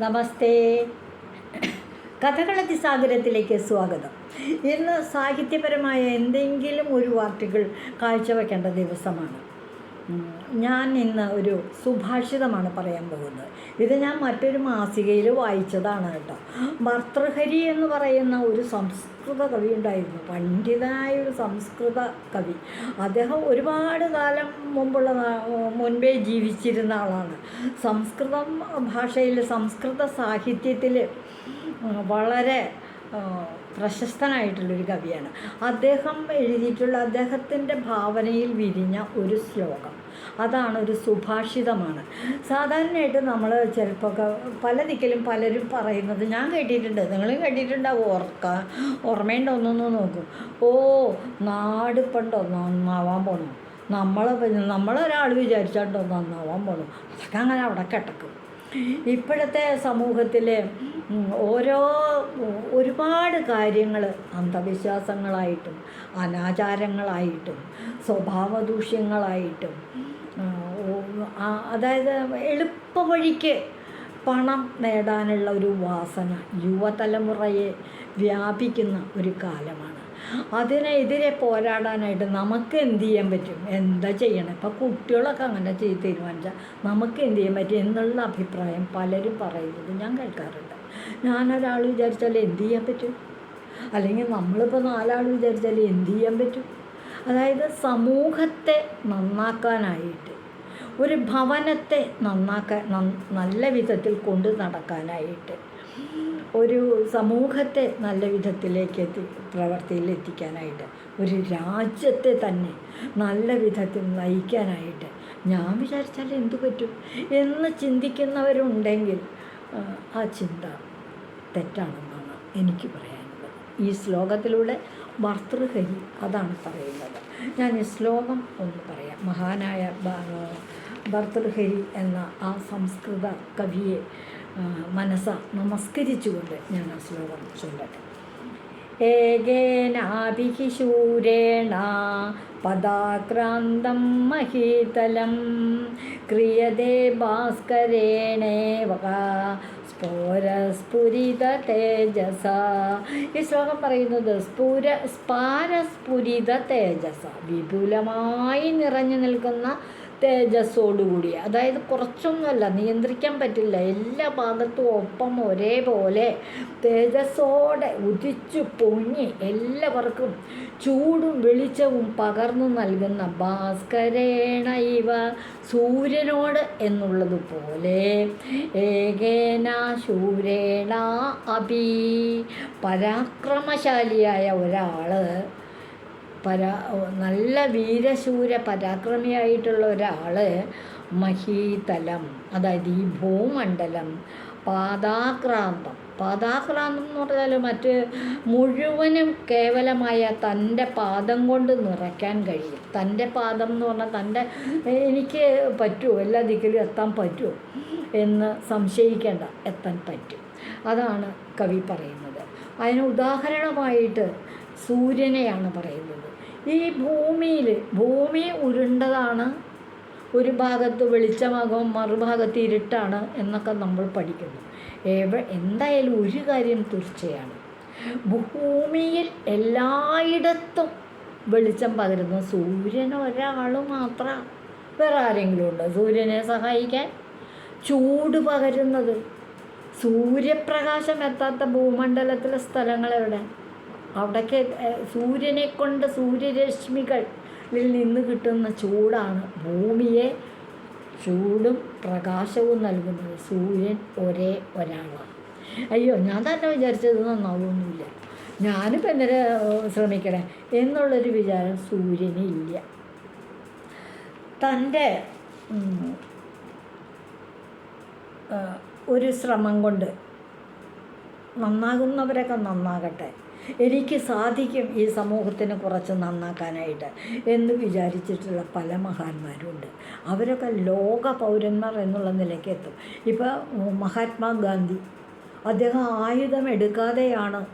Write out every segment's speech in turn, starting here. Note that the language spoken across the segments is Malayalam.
നമസ്തേ. കഥകളത്തി സാഗരത്തിലേക്ക് സ്വാഗതം. ഇന്ന് സാഹിത്യപരമായ എന്തെങ്കിലും ഒരു ആർട്ടിക്കിൾ കാഴ്ചവെക്കേണ്ട ദിവസമാണ്. ഞാൻ ഇന്ന് ഒരു സുഭാഷിതമാണ് പറയാൻ പോകുന്നത്. ഇത് ഞാൻ മറ്റൊരു മാസികയിൽ വായിച്ചതാണ് കേട്ടോ. ഭർത്തൃഹരി എന്ന് പറയുന്ന ഒരു സംസ്കൃത കവി ഉണ്ടായിരുന്നു. പണ്ഡിതനായ ഒരു സംസ്കൃത കവി. അദ്ദേഹം ഒരുപാട് കാലം മുമ്പുള്ള മുൻപേ ജീവിച്ചിരുന്ന ആളാണ്. സംസ്കൃതം ഭാഷയിൽ സംസ്കൃത സാഹിത്യത്തിൽ വളരെ പ്രശസ്തനായിട്ടുള്ളൊരു കവിയാണ്. അദ്ദേഹം എഴുതിയിട്ടുള്ള അദ്ദേഹത്തിന്റെ ഭാവനയിൽ വിരിഞ്ഞ ഒരു ശ്ലോകം. അതാണ് ഒരു സുഭാഷിതമാണ്. സാധാരണയായിട്ട് നമ്മൾ ചിലപ്പോൾ പല ദിക്കലും പലരും പറയുന്നത് ഞാൻ കേട്ടിട്ടുണ്ട് നിങ്ങളും കേട്ടിട്ടുണ്ടാവും ഓർക്ക ഓർമ്മയുണ്ടോ ഒന്നൊന്ന് നോക്കും. ഓ നാട് പണ്ടോ നന്നാവാൻ പോണം. നമ്മളെ നമ്മളൊരാൾ വിചാരിച്ചാണ്ടോ? നന്നാവാൻ പോണം. അതൊക്കെ അങ്ങനെ അവിടെ കിടക്കും. ഇപ്പോഴത്തെ സമൂഹത്തിൽ ഓരോ ഒരുപാട് കാര്യങ്ങൾ അന്ധവിശ്വാസങ്ങളായിട്ടും അനാചാരങ്ങളായിട്ടും സ്വഭാവദൂഷ്യങ്ങളായിട്ടും അതായത് എളുപ്പവഴിക്ക് പണം നേടാനുള്ള ഒരു വാസന യുവതലമുറയെ വ്യാപിക്കുന്ന ഒരു കാലമാണ്. അതിനെതിരെ പോരാടാനായിട്ട് നമുക്ക് എന്ത് ചെയ്യാൻ പറ്റും? എന്താ ചെയ്യണം? ഇപ്പം കുട്ടികളൊക്കെ അങ്ങനെ ചെയ്ത് തീരുമാനിച്ചാൽ നമുക്ക് എന്ത് ചെയ്യാൻ പറ്റും എന്നുള്ള അഭിപ്രായം പലരും പറയുന്നത് ഞാൻ കേൾക്കാറുണ്ട്. ഞാനൊരാൾ വിചാരിച്ചാൽ എന്ത് ചെയ്യാൻ പറ്റും? അല്ലെങ്കിൽ നമ്മളിപ്പോൾ നാലാൾ വിചാരിച്ചാൽ എന്ത് ചെയ്യാൻ പറ്റും? അതായത് സമൂഹത്തെ നന്നാക്കാനായിട്ട് ഒരു ഭവനത്തെ നന്നാക്കാൻ നല്ല വിധത്തിൽ കൊണ്ടു നടക്കാനായിട്ട് ഒരു സമൂഹത്തെ നല്ല വിധത്തിലേക്ക് എത്തി പ്രവർത്തിയിൽ എത്തിക്കാനായിട്ട് ഒരു രാജ്യത്തെ തന്നെ നല്ല വിധത്തിൽ നയിക്കാനായിട്ട് ഞാൻ വിചാരിച്ചാൽ എന്തു പറ്റും എന്ന് ചിന്തിക്കുന്നവരുണ്ടെങ്കിൽ ആ, ചിന്ത തെറ്റാണെന്നാണ് എനിക്ക് പറയാനുള്ളത്. ഈ ശ്ലോകത്തിലൂടെ ഭർത്തൃഹരി അതാണ് പറയുന്നത്. ഞാൻ ഈ ശ്ലോകം ഒന്ന് പറയാം. മഹാനായ ഭർത്തൃഹരി എന്ന ആ സംസ്കൃത കവിയെ മനസ്സ നമസ്കരിച്ചുകൊണ്ട് ഞാൻ ആ ശ്ലോകം ചൊല്ലട്ടെ ഏകേനാഭിഹിശൂരേണ പദാക്രാന്തം മഹീതലം ക്രിയതേ ഭാസ്കരേണേവ സ്ഫോരസ്ഫുരിത തേജസ. ഈ ശ്ലോകം പറയുന്നത് സ്ഫുര സ്പാരസ്ഫുരിത തേജസ. വിപുലമായി നിറഞ്ഞു നിൽക്കുന്ന തേജസ്സോടുകൂടി അതായത് കുറച്ചൊന്നുമല്ല നിയന്ത്രിക്കാൻ പറ്റില്ല. എല്ലാ ഭാഗത്തും ഒപ്പം ഒരേപോലെ തേജസ്സോടെ ഉദിച്ചു പൊങ്ങി എല്ലാവർക്കും ചൂടും വെളിച്ചവും പകർന്നു നൽകുന്ന ഭാസ്കരേണ ഇവ സൂര്യനോട് എന്നുള്ളതുപോലെ. ഏകേന ശൂരേണ അഭി. പരാക്രമശാലിയായ ഒരാൾ പരാ നല്ല വീരശൂര പരാക്രമിയായിട്ടുള്ള ഒരാൾ മഹീതലം അതായത് ഈ ഭൂമണ്ഡലം പാദാക്രാന്തം പാദാക്രാന്തം എന്ന് പറഞ്ഞാൽ മറ്റ് മുഴുവനും കേവലമായ തന്റെ പാദം കൊണ്ട് നിറയ്ക്കാൻ കഴിയും. തന്റെ പാദം എന്ന് പറഞ്ഞാൽ തന്റെ എനിക്ക് പറ്റുമോ എല്ലാ ദിക്കിലും എത്താൻ പറ്റുമോ എന്ന് സംശയിക്കേണ്ട എത്താൻ പറ്റും. അതാണ് കവി പറയുന്നത്. അതിന് ഉദാഹരണമായിട്ട് സൂര്യനെയാണ് പറയുന്നത്. ഈ ഭൂമിയിൽ ഭൂമി ഉരുണ്ടതാണ് ഒരു ഭാഗത്ത് വെളിച്ചമാകും മറുഭാഗത്ത് ഇരുട്ടാണ് എന്നൊക്കെ നമ്മൾ പഠിക്കുന്നു. എവ എന്തായാലും ഒരു കാര്യം തീർച്ചയാണ്. ഭൂമിയിൽ എല്ലായിടത്തും വെളിച്ചം പകരുന്ന. സൂര്യൻ ഒരാൾ മാത്രമാണ് വേറെ ആരെങ്കിലും ഉണ്ടോ? സൂര്യനെ സഹായിക്കാൻ? ചൂട് പകരുന്നത്. സൂര്യപ്രകാശം എത്താത്ത ഭൂമണ്ഡലത്തിലെ സ്ഥലങ്ങൾ എവിടെ അവിടേക്ക് ഏഹ്, സൂര്യനെ കൊണ്ട് സൂര്യരശ്മികളിൽ നിന്ന് കിട്ടുന്ന ചൂടാണ് ഭൂമിയെ ചൂടും പ്രകാശവും നൽകുന്നത്. സൂര്യൻ ഒരേ ഒരാളാണ്. അയ്യോ ഞാൻ തന്നെ വിചാരിച്ചത് നന്നാവുമൊന്നുമില്ല ഞാനിപ്പോൾ എന്നെ ശ്രമിക്കണേ? എന്നുള്ളൊരു വിചാരം സൂര്യന് ഇല്ല. തന്റെ ഒരു ശ്രമം കൊണ്ട് നന്നാകുന്നവരൊക്കെ നന്നാകട്ടെ. എനിക്ക് സാധിക്കും ഈ സമൂഹത്തിന് കുറച്ച് നന്നാക്കാനായിട്ട് എന്ന് വിചാരിച്ചിട്ടുള്ള പല മഹാന്മാരുണ്ട്. അവരൊക്കെ ലോക പൗരന്മാർ എന്നുള്ള നിലയ്ക്ക് എത്തും. ഇപ്പോൾ മഹാത്മാഗാന്ധി അദ്ദേഹം ആയുധം എടുക്കാതെയാണ്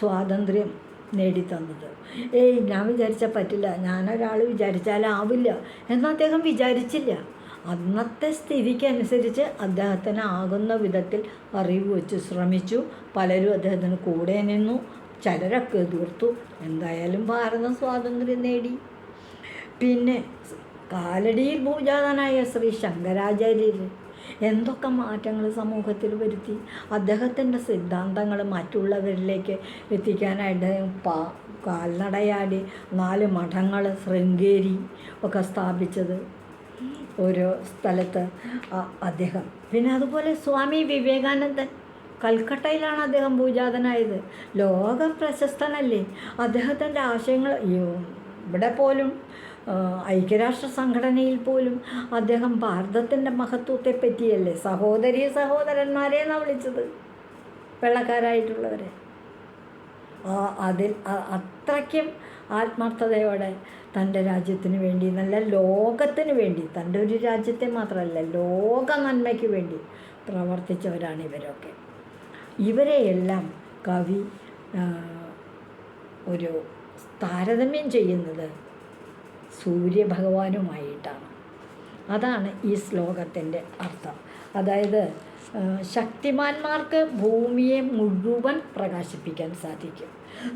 സ്വാതന്ത്ര്യം നേടിത്തന്നത്. ഏയ് ഞാൻ വിചാരിച്ചാൽ പറ്റില്ല. ഞാനൊരാൾ വിചാരിച്ചാലാവില്ല എന്ന് അദ്ദേഹം വിചാരിച്ചില്ല. അന്നത്തെ സ്ഥിതിക്കനുസരിച്ച് അദ്ദേഹത്തിന് ആകുന്ന വിധത്തിൽ അറിവ് വെച്ച് ശ്രമിച്ചു. പലരും അദ്ദേഹത്തിന് കൂടെ നിന്നു. ചിലരൊക്കെ എതിർത്തു എന്തായാലും ഭാരതം സ്വാതന്ത്ര്യം നേടി. പിന്നെ കാലടിയിൽ ഭൂജാതനായ ശ്രീ ശങ്കരാചാര്യർ എന്തൊക്കെ മാറ്റങ്ങൾ സമൂഹത്തിൽ വരുത്തി. അദ്ദേഹത്തിന്റെ സിദ്ധാന്തങ്ങൾ മറ്റുള്ളവരിലേക്ക് എത്തിക്കാനായിട്ട് പാ കാൽനടയാടി നാല് മഠങ്ങൾ ശൃംഗേരി ഒക്കെ സ്ഥാപിച്ചത് ഓരോ സ്ഥലത്ത് അദ്ദേഹം. പിന്നെ അതുപോലെ സ്വാമി വിവേകാനന്ദൻ. കൽക്കട്ടയിലാണ് അദ്ദേഹം പൂജാതനായത് ലോക പ്രശസ്തനല്ലേ? അദ്ദേഹത്തിന്റെ ആശയങ്ങൾ ഇവിടെ പോലും ഐക്യരാഷ്ട്ര സംഘടനയിൽ പോലും അദ്ദേഹം ഭാരതത്തിന്റെ മഹത്വത്തെ പറ്റിയല്ലേ? സഹോദരി സഹോദരന്മാരെ എന്നാണ് വിളിച്ചത്? വെള്ളക്കാരായിട്ടുള്ളവരെ. അതിൽ അത്രയ്ക്കും ആത്മാർത്ഥതയോടെ തന്റെ രാജ്യത്തിന് വേണ്ടി നല്ല ലോകത്തിന് വേണ്ടി തന്റെ ഒരു രാജ്യത്തെ മാത്രമല്ല ലോക നന്മയ്ക്ക് വേണ്ടി പ്രവർത്തിച്ചവരാണ് ഇവരൊക്കെ. ഇവരെയെല്ലാം കവി ഒരു താരതമ്യം ചെയ്യുന്നത് സൂര്യഭഗവാനുമായിട്ടാണ്. അതാണ് ഈ ശ്ലോകത്തിന്റെ അർത്ഥം. അതായത് ശക്തിമാന്മാർക്ക് ഭൂമിയെ മുഴുവൻ പ്രകാശിപ്പിക്കാൻ സാധിക്കും.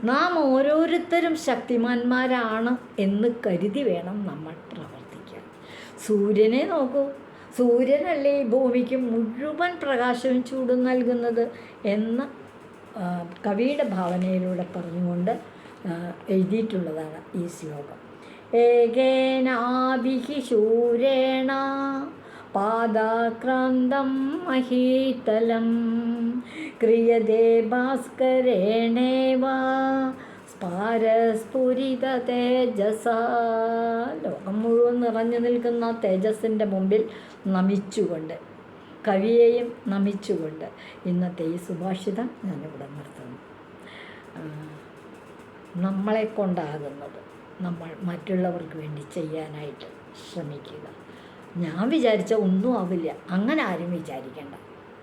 നാം ഓരോരുത്തരും ശക്തിമാന്മാരാണ് എന്ന് കരുതി വേണം നമ്മൾ പ്രവർത്തിക്കാൻ. സൂര്യനെ നോക്കൂ സൂര്യനല്ലേ ഈ ഭൂമിക്ക് മുഴുവൻ പ്രകാശവും ചൂടും നൽകുന്നത് എന്ന് കവിയുടെ ഭാവനയിലൂടെ പറഞ്ഞുകൊണ്ട് എഴുതിയിട്ടുള്ളതാണ് ഈ ശ്ലോകം. ഏകേനാഭിഹി ശൂരേണ പാദാക്രാന്തം മഹീതലം. ക്രിയതേ ഭാസ്കരേണേവ സ്പാരസ്ഫുരിത തേജസ. ലോകം മുഴുവൻ നിറഞ്ഞു നിൽക്കുന്ന തേജസ്സിന്റെ മുമ്പിൽ നമിച്ചുകൊണ്ട് കവിയെയും നമിച്ചുകൊണ്ട് ഇന്നത്തെ ഈ സുഭാഷിതം ഞാനിവിടെ നിർത്തുന്നു. നമ്മളെ കൊണ്ടാകുന്നത് നമ്മൾ മറ്റുള്ളവർക്ക് വേണ്ടി ചെയ്യാനായിട്ട് ശ്രമിക്കുക. ഞാൻ വിചാരിച്ച ഒന്നും ആവില്ല അങ്ങനെ ആരും വിചാരിക്കേണ്ട.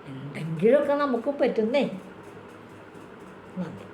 എന്തെങ്കിലുമൊക്കെ നമുക്ക് പറ്റുന്നേ. നന്ദി.